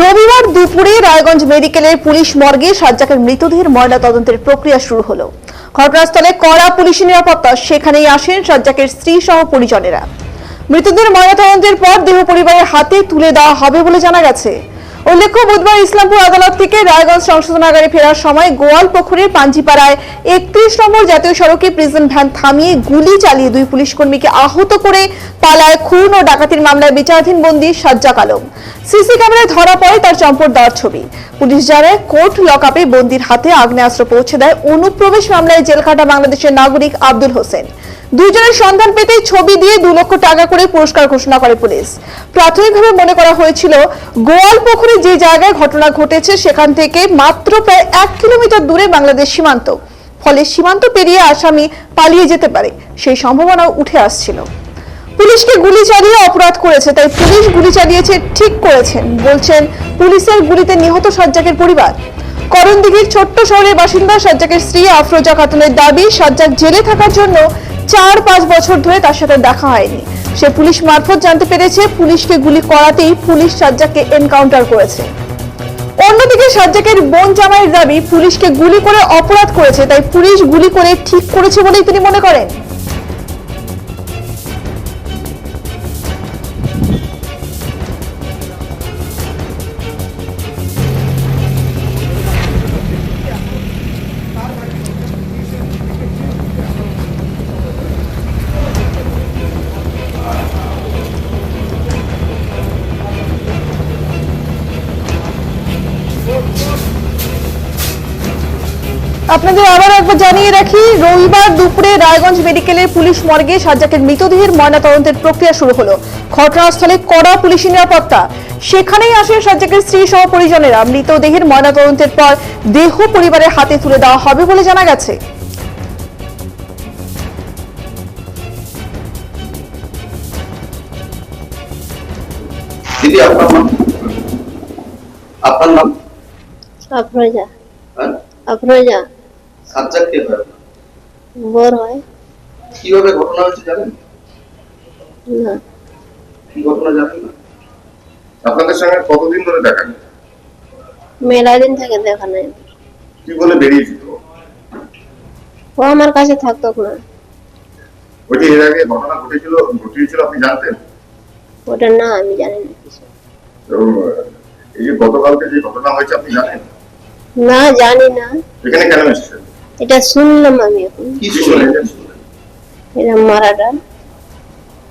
রবিবার দুপুরে রায়গঞ্জ মেডিকেলের পুলিশ মর্গে সাজ্জাকের মৃতদেহের ময়না তদন্তের প্রক্রিয়া শুরু হলো। ঘটনাস্থলে কড়া পুলিশ নিরাপত্তা সেখানেই আসেন সাজ্জাকের স্ত্রী সহ পরিজনেরা। মৃতদেহের ময়নাতদন্তের পর দেহ পরিবারের হাতে তুলে দেওয়া হবে বলে জানা গেছে। উল্লেখ্য, বুধবার ইসলামপুর আদালত থেকে রায়গঞ্জ সংশোধনাগারে ফেরার সময় গোয়াল পুকুরের পাঞ্জিপাড়ায় একত্রিশ নম্বর জাতীয় সড়কে প্রিজন ভ্যান থামিয়ে গুলি চালিয়ে দুই পুলিশ কর্মীকে আহত করে পালায় খুন ও ডাকাতির মামলায় বিচারাধীন বন্দী সাজ্জাক আলম। সিসি ক্যামেরায় ধরা পড়ে তার চম্পট দেওয়ার ছবি। পুলিশ জানায়, কোর্ট লকআপে বন্দির হাতে আগ্নেয়াস্ত্র পৌঁছে দেয় অনুপ্রবেশ মামলায় জেলখাটা বাংলাদেশের নাগরিক আব্দুল হোসেন। দুইজনের সন্ধান পেতে ছবি দিয়ে দু লক্ষ টাকা করে পুরস্কার ঘোষণা করে পুলিশ। প্রাথমিকভাবে মনে করা হয়েছিল গোয়াল পুকুরে যে জায়গায় ঘটনা ঘটেছে, সেখান থেকে মাত্র প্রায় এক কিলোমিটার দূরে বাংলাদেশ সীমান্ত। ফলে সীমান্ত পেরিয়ে আসামি পালিয়ে যেতে পারে, সেই সম্ভাবনাও উঠে আসছিল। পুলিশকে গুলি চালিয়ে অপরাধ করেছে, তাই পুলিশ গুলি চালিয়েছে, ঠিক করেছেন, বলছেন পুলিশের গুলিতে নিহত সাজ্জাকের পরিবার। করণদিঘির ছোট্ট শহরের বাসিন্দা সাজ্জাকের স্ত্রী আফরোজা খাতুনের দাবি, সাজ্জাক জেলে থাকার জন্য চার পাঁচ বছর ধরে তার সাথে দেখা হয়নি। সে পুলিশ মারফত জানতে পেরেছে, পুলিশকে গুলি করাতেই পুলিশ সাজ্জাককে এনকাউন্টার করেছে। অন্যদিকে সাজ্জাকের বোন জামাইয়ের দাবি, পুলিশকে গুলি করে অপরাধ করেছে, তাই পুলিশ গুলি করে ঠিক করেছে বলেই তিনি মনে করেন। আপনাদের আবার একবার জানিয়ে রাখি রবিবার দুপুরে রায়গঞ্জ মেডিকেলের পুলিশ মর্গে সাজ্জাকের মৃতদেহের ময়নাতদন্তের প্রক্রিয়া শুরু হলো। ঘটনাস্থলে কড়া পুলিশি নিরাপত্তা। সেখানেই আসেন সাজ্জাকের স্ত্রী সহ পরিজনেরা। মৃতদেহের ময়নাতদন্তের পর দেহ পরিবারের হাতে তুলে দেওয়া হবে বলে জানা গেছে। দিদি আপনার নাম? আপনার নাম? আফরোজা হ্যাঁ? আফরোজা সাজ্জাদ কে হয়? বর হয়। কীভাবে ঘটনা হয়েছে জানেন? না। কি ঘটনা জানেন? না আপনাদের সঙ্গে কতদিন ধরে দেখা নেই? মেলা দিন থেকে দেখা নাই। কি বলে বেরিয়েছিল ও আমার কাছে থাকতো না। ওই যে এর আগে ঘটনা ঘটেছিল ঘটিয়েছিল আপনি জানতেন? ওটা না আমি জানি না। কিছু তো এই যে গতকালকে যে ঘটনা হয়েছে আপনি জানেন? না জানি না। এখানে কেন এসেছেন? এটা শুনলাম আমি এখন। কি শুনলেন? এটা মারাটা।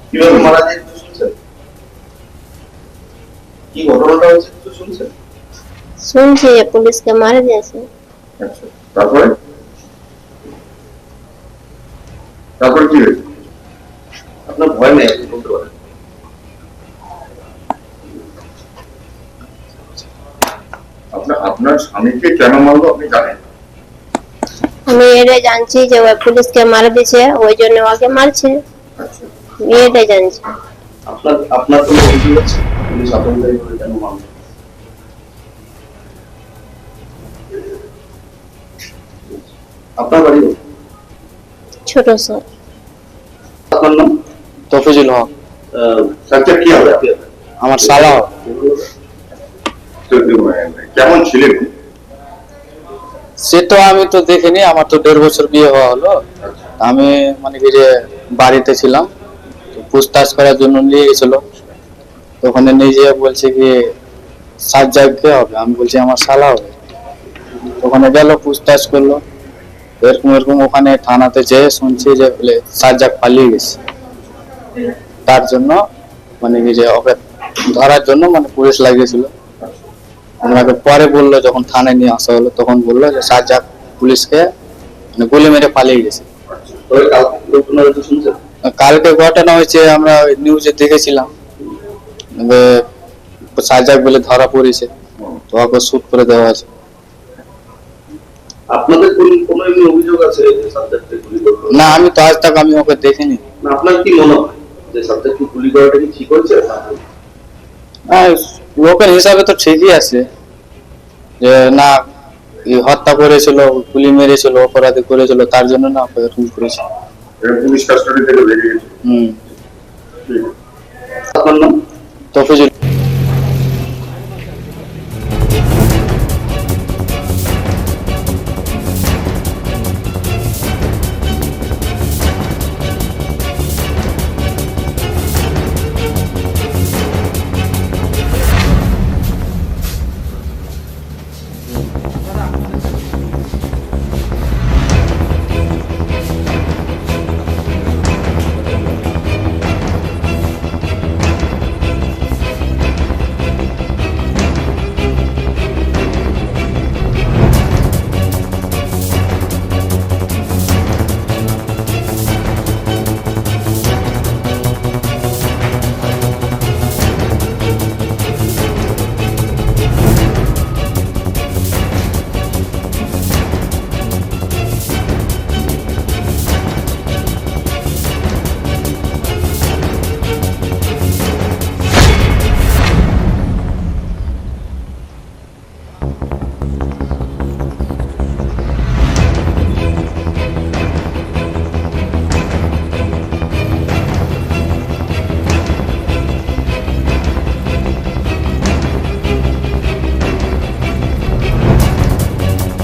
কীভাবে মারা যায় শুনছেন? কি ঘটনাটা হয়েছে কিছু শুনছেন? শুনছি পুলিশকে মারা দিয়েছে। আচ্ছা তারপরে? তারপরে কি হয়েছে? আপনার ভয় নেই আপনি বলতে পারেন। আপনার আপনার স্বামীকে কেন মারলো আপনি জানেন? আমি জানছি যে ওই পুলিশকে মারা দিয়েছে ওই জন্য ওকে মারছে। আচ্ছা জানছি। আপনার আপনার কোনো অভিযোগ আছে? পুলিশ আতঙ্কারী করে কেন মারলো? আপনার বাড়ি ছোট স্যার। আপনার নাম? তফিজুল হক। আহ, কি হবে? আমার সালা কেমন ছিলেন? সে তো আমি তো দেখিনি, আমার তো দেড় বছর বিয়ে হওয়া হলো। আমি মানে কি যে বাড়িতে ছিলাম পুছতাছ করার জন্য নিয়ে গেছিল। ওখানে নিয়ে যেয়ে বলছে কি, সাত কে হবে? আমি বলছি, আমার শালা হবে। ওখানে গেল, পুছতাছ করল। এরকম এরকম ওখানে থানাতে যেয়ে শুনছি যে, বলে সাজ্জাক পালিয়ে গেছে। তার জন্য মানে কি যে, ওকে ধরার জন্য মানে পুলিশ লাগিয়েছিল। ওনাকে পরে বলল যখন থানায় নিয়ে আসা হলো তখন বলল যে সাজ্জাক পুলিশকে মানে গুলি মেরে পালিয়ে গেছে। কালকে ঘটনা হয়েছে আমরা নিউজে দেখেছিলাম। সাজ্জাক বলে ধরা পড়েছে তো ওকে শুট করে দেওয়া আছে আপনাদের কোনো এমনি অভিযোগ আছে যে সাবজেক্টে গুলি করল? না আমি তো আজ তাক আমি ওকে দেখিনি। আপনার কি মনে হয় যে সাবজেক্টকে গুলি করাটা কি ঠিক হয়েছে? হ্যাঁ, লোকের হিসাবে তো ঠিকই আছে। যে না হত্যা করেছিল গুলি মেরেছিল অপরাধী করেছিল তার জন্য না এরকম করেছে। পুলিশ কাস্টডি থেকে বেরিয়ে গেছে। হুম। তো। তফিজুল